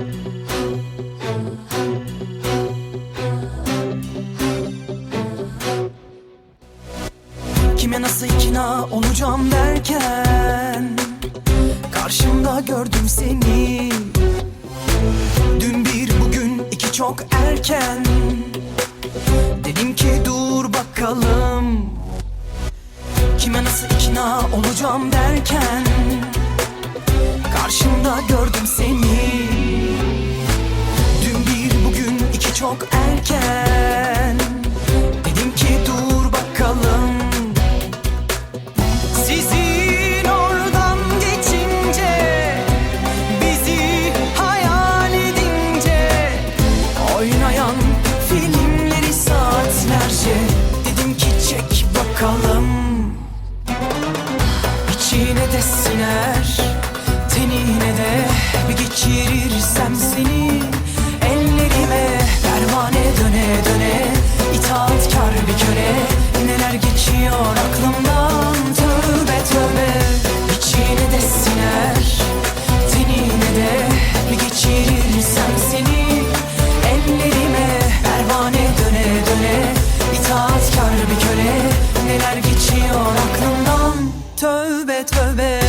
Kime nasıl ikna olacağım derken Karşımda gördüm seni. Dün bir bugün iki çok erken. Dedim ki dur bakalım. Kime nasıl ikna olacağım derken Karşımda gördüm seni çok erken. Dedim ki dur bakalım. Sizin oradan geçince Bizi hayal edince Oynayan filmleri saatlerce Dedim ki çek bakalım. İçine de siner Tenine de bir Geçmiyor aklımdan. Tövbe tövbe. İçine de siner. Tenine de Bir geçirirsem seni. Ellerime Pervane döne döne. İtaatkar bir köle. Neler geçiyor aklımdan? Tövbe tövbe.